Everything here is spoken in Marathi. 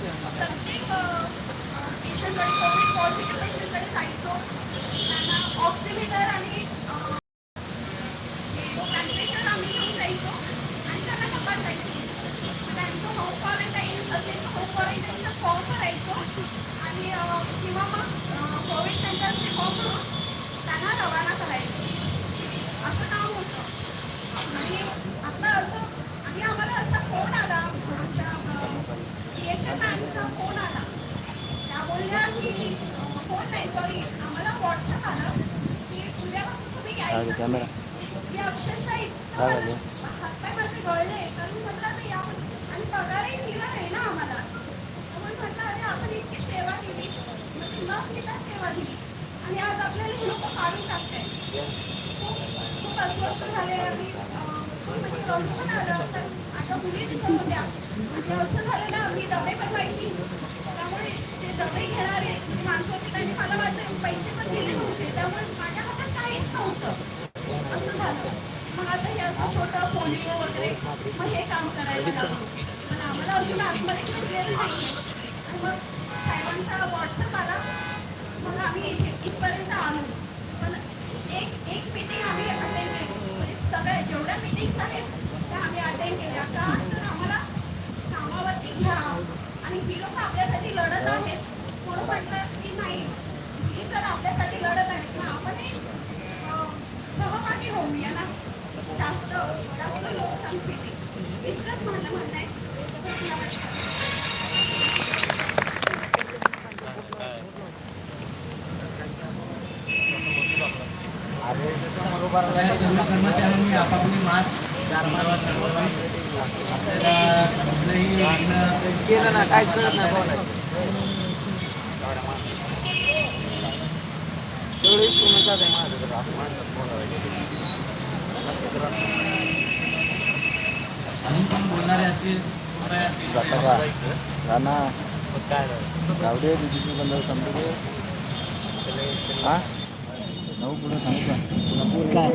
प्रत्येक पेशंटकडे कोविड पॉझिटिव्ह पेशंटकडे जायचो त्यांना ऑक्सिमीटर आणि टेम्परेचर आम्ही घेऊन जायचो आणि त्यांना तपासायचो मग त्यांचं होम क्वारंटाईन असेल तर होम क्वारंटाईनचा फॉर्म भरायचो आणि अं, किंवा मग कोविड सेंटरचे फॉर्म भरून त्यांना रवाना करायचो असं काम होतं आणि आता असं आणि आम्हाला असा फोन आला आमच्या पी एच एम मॅमचा फोन आला त्या बोलल्या की फोन नाही सॉरी आम्हाला व्हॉट्सअप आलं की उद्यापासून तुम्ही घ्यायचं कॅमेरा मी अक्षरशः इतकं काय मला- झालं? हातपाय माझे गळले तर मी म्हटलं नाही आपण आणि पगारही दिला नाही ना आम्हाला म्हणून म्हटलं अरे आपण इतकी सेवा केली म्हणजे न घेता सेवा दिली. आणि आज आपल्याला हे लोक काढून टाकताय खूप अस्वस्थ झाले आणि म्हणजे रडू पण आलं. तर आता मुली दिसत होत्या. आणि असं झालं ना मी डबे पण व्हायची. त्यामुळे ते डबे घेणारे आता हे असं छोटं पोलिओ वगैरे मग हे काम करायला लागलो. पण आम्हाला अजून आतमध्ये घेतलेलं नाही आणि मग साहेबांचा व्हॉट्सअप आला. मग आम्ही इथे इथपर्यंत आलो. पण एक एक मीटिंग आम्ही अटेंड केली. म्हणजे सगळ्या जेवढ्या मीटिंग्स आहेत त्या आम्ही अटेंड केल्या. का? तर आम्हाला कामावरती घ्या. आणि ही लोक आपल्यासाठी लढत आहेत. कोण म्हटलं की नाही? ही जर आपल्यासाठी लढत आहेत मग आपणही सहभागी होऊया ना? जास्त जास्त लोकसंख्येने इतकंच माझं म्हणणं आहे सर्व कर्मचाऱ्यांनी आपापले मास्क आपल्याला कुठलंही केलं ना काहीच कळत नाही. अजून पण बोलणारे असतील राणा जाऊ दे दीदीची बंद समजू दे. हा? नऊ पुढे सांगू का? काय?